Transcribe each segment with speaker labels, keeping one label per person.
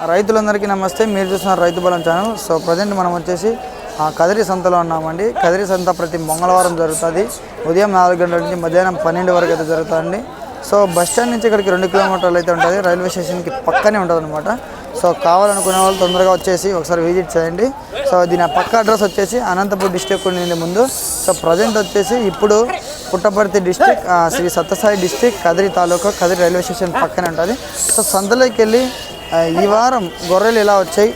Speaker 1: రైతులందరికీ నమస్తే. మీరు చూస్తున్నారు రైతు బలం ఛానల్. సో ప్రజెంట్ మనం వచ్చేసి కదిరి సంతలో ఉన్నామండి. కదిరి సంత ప్రతి మంగళవారం జరుగుతుంది. ఉదయం నాలుగు గంటల నుంచి మధ్యాహ్నం పన్నెండు వరకు అయితే జరుగుతుందండి. సో బస్ స్టాండ్ నుంచి ఇక్కడికి రెండు కిలోమీటర్లు అయితే ఉంటుంది. రైల్వే స్టేషన్కి పక్కనే ఉంటుంది అనమాట సో కావాలనుకునే వాళ్ళు తొందరగా వచ్చేసి ఒకసారి విజిట్ చేయండి. సో దీని పక్క అడ్రస్ వచ్చేసి అనంతపూర్ డిస్టిక్ ఉండింది ముందు. సో ప్రజెంట్ వచ్చేసి ఇప్పుడు Puttaparthi district Sri Sathya Sai district Kadiri taluka Kadiri railway station పక్కనే ఉంటుంది. సో సంతలోకి వెళ్ళి ఈ వారం గొర్రెలు ఎలా వచ్చాయి?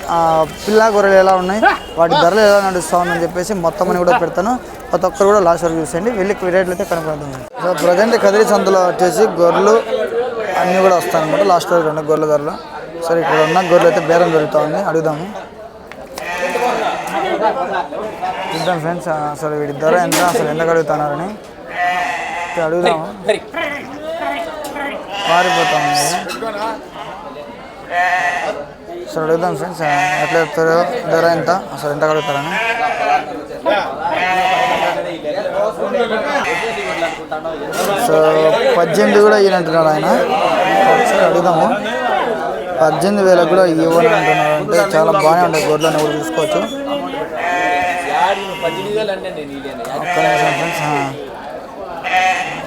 Speaker 1: పిల్ల గొర్రెలు ఎలా ఉన్నాయి? వాటి ధరలు ఎలా నడుస్తూ ఉందని చెప్పేసి మొత్తం అని కూడా పెడతాను. ప్రతి ఒక్కరు కూడా లాస్ట్ వరకు చూసేయండి. వెళ్ళి రేట్లు అయితే కనుక్కుంటుంది సో ప్రజెంట్ కదిరి సంతలో వచ్చేసి గొర్రెలు అన్నీ కూడా వస్తాయి అనమాట లాస్ట్ వరకు రెండు గొర్రెల ధరలు. సరే ఇక్కడ ఉన్న గొర్రెలు అయితే బేరం జరుగుతూ ఉంది అడుగుదాము. చూద్దాం ఫ్రెండ్స్ అసలు వీడి ధర ఎంత? అసలు ఎందుకు అడుగుతున్నారని. అడుగుదాము. పారిపోతా ఉంది అసలు అడుగుదాం ఫ్రెండ్స్ ఎట్లా చెప్తారో ధర ఎంత? అసలు ఎంత అడుగుతారని సో పద్దెనిమిది కూడా ఇవ్వనంటున్నాడు ఆయన. ఒకసారి అడుగుదాము. పద్దెనిమిది వేలకు కూడా ఇవ్వను అంటున్నాడు అంటే చాలా బాగానే ఉంటాయి గొర్రెలను కూడా చూసుకోవచ్చు. ఒక్క నిమిషం ఫ్రెండ్స్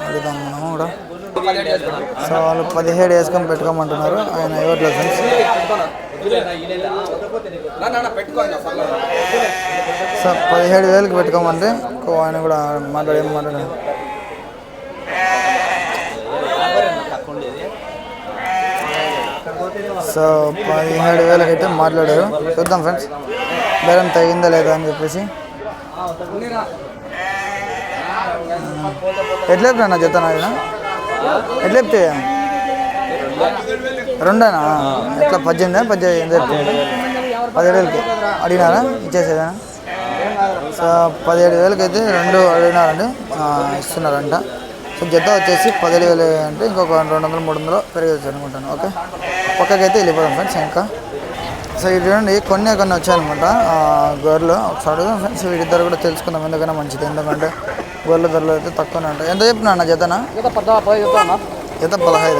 Speaker 1: అడుగుదాం మనము కూడా సో వాళ్ళు పదిహేడు వేసుకొని పెట్టుకోమంటున్నారు. ఆయన ఇవ్వట్లేదు ఫ్రెండ్స్. సో పదిహేడు వేలకు పెట్టుకోమంటే ఆయన కూడా మాట్లాడి మాట్లాడారు సో పదిహేడు వేలకి అయితే మాట్లాడారు. చూద్దాం ఫ్రెండ్స్. బేరం తగిందా లేదా అని చెప్పేసి. ఎట్లా చెప్తున్నా జత నాయన? ఎట్లా చెప్తే రెండేనా? ఎట్లా పద్దెనిమిది? పద్దెనిమిది ఎంత పదిహేడు వేలకి. అడిగినారా? ఇచ్చేసేదా? సో పదిహేడు వేలకి అయితే రెండు అడిగినారండి. ఇస్తున్నారంట. సో జత వచ్చేసి పదిహేడు వేలు అంటే ఇంకొక రెండు వందలు మూడు వందలు పెరిగచ్చు అనుకుంటాను. ఓకే? పక్కకైతే వెళ్ళిపోదాం ఫ్రెండ్స్ ఇంకా. సో ఇటు చూడండి కొన్ని కొన్ని వచ్చాయనమాట గోర్లు ఒకసారి అడుగుదాం ఫ్రెండ్స్. వీటిద్దరు కూడా తెలుసుకుందాం ఎందుకన్నా మంచిది. ఎందుకంటే గొర్రెల ధరలు అయితే తక్కువనే ఉంటాయి. ఎంత చెప్పిన అన్న జతనా? జత పదహైదు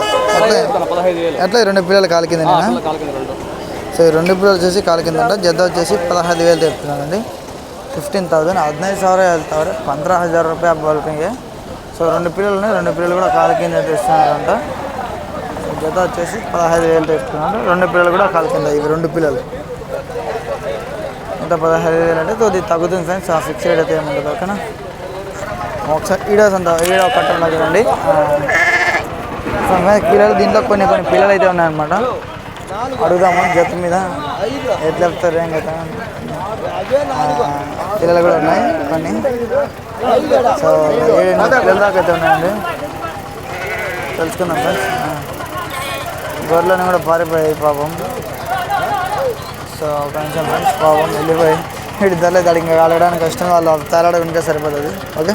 Speaker 1: ఎట్లా ఈ రెండు పిల్లలు కాలు కింద సో ఈ రెండు పిల్లలు వచ్చేసి కాలు కింద ఉంటాయి. జత వచ్చేసి పదహైదు వేలు చెప్తున్నానండి. Fifteen thousand. హద్నైదు సవర వెళ్తారు పంద్రహ హజార్ రూపాయ బల్పింగే సో రెండు పిల్లలు రెండు పిల్లలు కూడా కాలు కింద తెస్తున్నారంట. జత వచ్చేసి పదహైదు వేలు తెస్తున్నారు రెండు పిల్లలు కూడా కాలు కింద ఇవి రెండు పిల్లలు. ఇంత పదహైదు వేలు అంటే తగ్గుతుంది ఫ్రెండ్స్. ఆ ఫిక్స్ రేట్ అయితే ఏముండదు ఓకేనా? ఒకసారి ఈడోస్ అంత ఈడో కట్టంలో చూడండి. సో పిల్లలు దీంట్లో కొన్ని కొన్ని పిల్లలు అయితే ఉన్నాయన్నమాట. అడుగుదాము జత మీద? ఎట్లా చెప్తారు ఏం కదా పిల్లలు కూడా ఉన్నాయి కొన్ని. సో ఏడు పిల్లల దాకా అయితే ఉన్నాయండి. తెలుసుకుందాం ఫ్రెండ్స్. గొర్రెలను కూడా పారిపోయాయి పాపం. సో కొంచెం ఫ్రెండ్స్ పాపం వెళ్ళిపోయి వీడి ధరలేదు అడిగి ఇంకా అడగడానికి కష్టం వాళ్ళు తేలాడ ఉంటే సరిపోతుంది. ఓకే?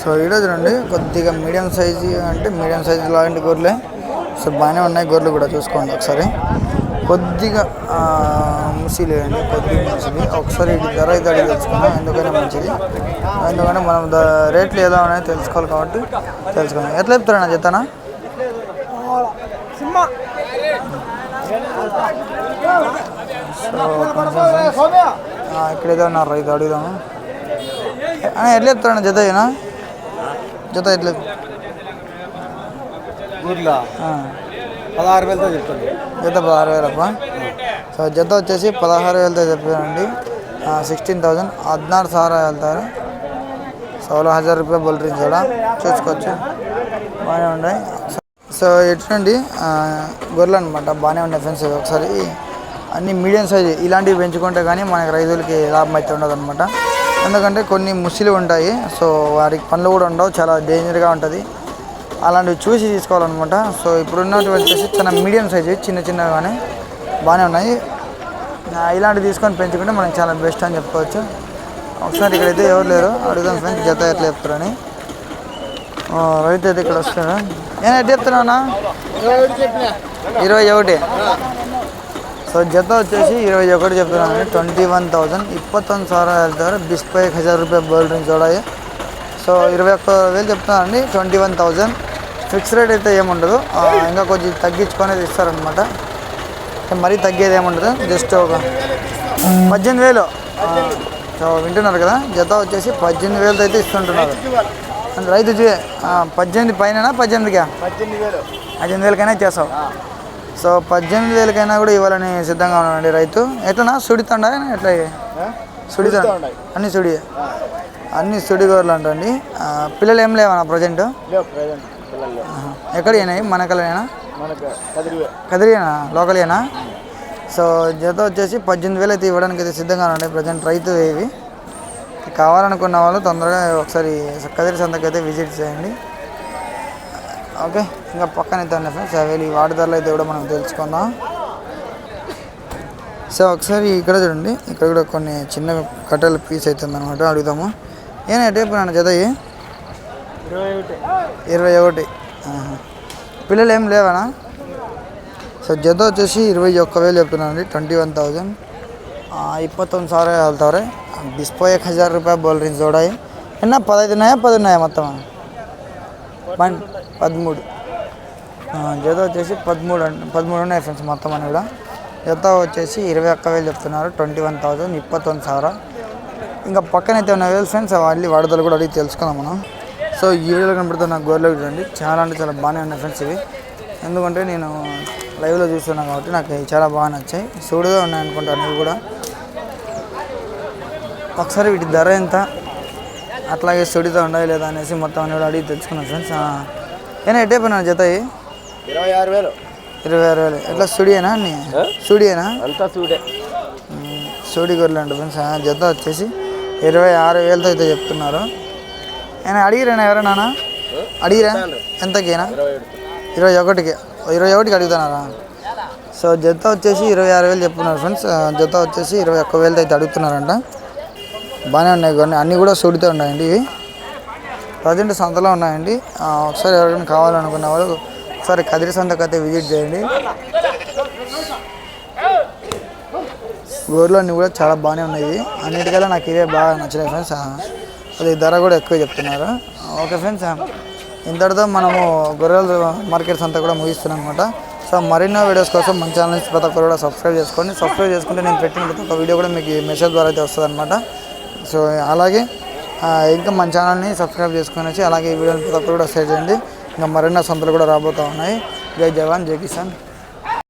Speaker 1: సో ఈరోజు రండి. కొద్దిగా మీడియం సైజు అంటే మీడియం సైజు లాంటి గొర్రెలే. సో బాగానే ఉన్నాయి గొర్రెలు కూడా చూసుకోండి ఒకసారి. కొద్దిగా ఆ, అండి కొద్దిగా మంచిది. ఒకసారి ఇది ధర అయితే అడిగి తెలుసుకున్నాం ఎందుకనే మంచిది. ఎందుకంటే మనం ద రేట్లు ఎలా ఉన్నాయో తెలుసుకోవాలి కాబట్టి తెలుసుకుందాం. ఎట్లా చెప్తారన్నా చెప్తానా సో ఇక్కడ ఏదో ఉన్నారు రైతు అడుగుదాము? అన్న ఎట్లా చెప్తారన్న జత జత ఎట్లా?
Speaker 2: పదహారు వేలతో చెప్పండి
Speaker 1: జత పదహారు వేలప్ప? సో జత వచ్చేసి పదహారు వేలతో చెప్పారండి. సిక్స్టీన్ థౌజండ్ హద్నారు సార్ వెళ్తారు. సోల హజార్ రూపాయ బొలరీ కూడా చూసుకోవచ్చు. బాగానే ఉన్నాయి. సో ఎట్లండి గొర్రెలు అనమాట బాగానే ఉన్నాయి ఫ్రెండ్స్ ఒకసారి. అన్ని మీడియం సైజ్. ఇలాంటివి పెంచుకుంటే కానీ మనకి రైతులకి లాభం అయితే ఉండదు అనమాట ఎందుకంటే కొన్ని ముసిలు ఉంటాయి. సో వారికి పనులు కూడా ఉండవు. చాలా డేంజర్గా ఉంటుంది. అలాంటివి చూసి తీసుకోవాలన్నమాట సో ఇప్పుడు ఉన్నటువంటి చాలా మీడియం సైజు చిన్న చిన్నగానే బాగానే ఉన్నాయి. ఇలాంటివి తీసుకొని పెంచుకుంటే మనకి చాలా బెస్ట్ అని చెప్పుకోవచ్చు. ఒకసారి ఇక్కడైతే ఎవరు లేరు. అడుగుదాం ఫ్రెండ్స్ జత ఎట్లా చెప్తారని రైతు అయితే ఇక్కడ వస్తారా నేను ఎట్లా చెప్తున్నానా ఇరవై ఒకటి. సో జత వచ్చేసి ఇరవై ఒకటి చెప్తున్నాను ట్వంటీ వన్ థౌజండ్ ಇಪ್ಪತ್ತೊಂದು ಸಾವಿರ ಹೇಳ್ತಾರೆ ಬಿಸ್ಪೈ హజార్ రూపాయ బోల్ డ్రింక్స్ కూడా సో ఇరవై ఒక్క వేలు చెప్తున్నానండి twenty one thousand fix rate అయితే ఏముండదు ఇంకా కొంచెం తగ్గించుకునేది ఇస్తారనమాట మరీ తగ్గేది ఏముండదు జస్ట్ ఒక పద్దెనిమిది వేలు. సో వింటున్నారు కదా? జత వచ్చేసి పద్దెనిమిది వేలతో అయితే ఇస్తుంటున్నారు. రైతు పద్దెనిమిది పైన పద్దెనిమిదిగా
Speaker 2: పద్దెనిమిది వేలు.
Speaker 1: పద్దెనిమిది వేలకైనా చేస్తావు. సో పద్దెనిమిది వేలకైనా కూడా ఇవ్వాలని సిద్ధంగా ఉన్నాడండి రైతు. ఎట్లనా సుడితండా ఎట్లా? సుడితా
Speaker 2: ఉన్నాయి.
Speaker 1: అన్ని సుడి అన్ని సుడి గోర్లు అంటండి. పిల్లలు ఏం లేవనా ప్రజెంట్? ఎక్కడ మన కలనేనా కదిరియేనా? లోకలేనా? సో జత వచ్చేసి పద్దెనిమిది వేలు అయితే ఇవ్వడానికి అయితే సిద్ధంగా ఉన్నాయి ప్రజెంట్ రైతు ఇవి. కావాలనుకున్న వాళ్ళు తొందరగా ఒకసారి కదిరి సంతకి అయితే విజిట్ చేయండి. ఓకే ఇంకా పక్కన అయితే ఉన్నాయి ఫ్రెండ్స్ అవి ఈ వాటి ధరలు అయితే కూడా మనం తెలుసుకుందాం సో ఒకసారి ఇక్కడ చూడండి ఇక్కడ కూడా కొన్ని చిన్న కట్టెల పీస్ అవుతుంది అనమాట అడుగుదాము ఏనా టైపు నాన్న జత ఇవి?
Speaker 2: ఇరవై ఒకటి
Speaker 1: ఇరవై ఒకటి ఆహా. పిల్లలు ఏం లేవనా ಸೊ ಜೊತೆ వచ్చేసి ఇరవై ఒక్క వేలు చెప్తున్నానండి ಟ್ವೆಂಟಿ ಒನ್ ತೌಸಂಡ್ ಇಪ್ಪತ್ತೊಂದು ಸಾವಿರ ಹೇಳ್ತಾವ್ರೆ ಬಿಸ್ಪೋ एक ಹಜಾರ್ ರೂಪಾಯಿ ಬೋಲ್ ರೀ ಜೋಡಾಯಿ ಇನ್ನು పదహైదు ఉన్నాయా పది ఉన్నాయా మొత్తం పన్ పదమూడు. జత వచ్చేసి పదమూడు పదమూడు ఉన్నాయి ఫ్రెండ్స్ మొత్తం అని కూడా. జత వచ్చేసి ఇరవై ఒక్క వేలు చెప్తున్నారు ట్వంటీ వన్ థౌజండ్ ఇప్పత్తొమ్మిది సవర ఇంకా పక్కనైతే ఉన్నాయి వేలు ఫ్రెండ్స్ అల్లి వడదలు కూడా అడిగి తెలుసుకుందాం మనం. సో ఈ వీడియోలో కనబడుతున్న గోర్లు చూడండి. చాలా అంటే చాలా బాగానే ఉన్నాయి ఫ్రెండ్స్ ఇవి. ఎందుకంటే నేను లైవ్లో చూస్తున్నాను కాబట్టి నాకు చాలా బాగా నచ్చాయి. సూడుగా ఉన్నాయి అనుకుంటాను ఇవి కూడా. ఒకసారి వీటి ధర ఎంత? అట్లాగే సుడితో ఉండాలి లేదా అనేసి మొత్తం అన్ని కూడా అడిగి తెలుసుకున్నాను ఫ్రెండ్స్ ఏనా ఎట్టయిపోయినా జత ఇవి?
Speaker 2: ఇరవై ఆరు వేలు.
Speaker 1: ఇరవై ఆరు వేలు. ఎట్లా స్టూడియోనా అన్ని? స్టూడియోనా
Speaker 2: అంతా చూడే
Speaker 1: సూడి గొర్రెలు అంట ఫ్రెండ్స్ జత వచ్చేసి ఇరవై ఆరు వేలతో అయితే చెప్తున్నారు. ఆయన అడిగిరేనా ఎవరైనా అడిగిరా? ఎంతకేనా?
Speaker 2: ఇరవై
Speaker 1: ఒకటికి. ఇరవై ఒకటికి అడుగుతున్నారా? సో జత వచ్చేసి ఇరవై ఆరు వేలు చెప్తున్నారు ఫ్రెండ్స్. జత వచ్చేసి ఇరవై ఒక్క వేలతో అయితే అడుగుతున్నారంట. బాగానే ఉన్నాయి కొన్ని అన్నీ కూడా సూడితో ఉన్నాయండి ఇవి. ప్రజెంట్ సంతలో ఉన్నాయండి. ఒకసారి ఎవరికైనా కావాలనుకున్న వాళ్ళు ఒకసారి కదిరి సంతకు అయితే విజిట్ చేయండి. గోర్లు అన్నీ కూడా చాలా బాగానే ఉన్నాయి. అన్నిటికల్లా నాకు ఇవే బాగా నచ్చినాయి ఫ్రెండ్స్. అది ధర కూడా ఎక్కువ చెప్తున్నారు. ఓకే ఫ్రెండ్స్ ఇంతటితో మనము గొర్రెల మార్కెట్స్ అంతా కూడా ముగిస్తున్నాం అనమాట సో మరిన్నో వీడియోస్ కోసం మన ఛానల్స్ ప్రతి ఒక్కరు కూడా సబ్స్క్రైబ్ చేసుకోండి. సబ్స్క్రైబ్ చేసుకుంటే నేను పెట్టిన ప్రతి ఒక్క వీడియో కూడా మీకు మెసేజ్ ద్వారా అయితే వస్తుంది అనమాట సో అలాగే ఇంకా మన ఛానల్ని సబ్స్క్రైబ్ చేసుకొని వచ్చి అలాగే ఈ వీడియోని ప్రతి ఒక్కరు కూడా షేర్ చేయండి. ఇంకా మరిన్నో సంతలు కూడా రాబోతూ ఉన్నాయి. జై జవాన్ జై కిసాన్.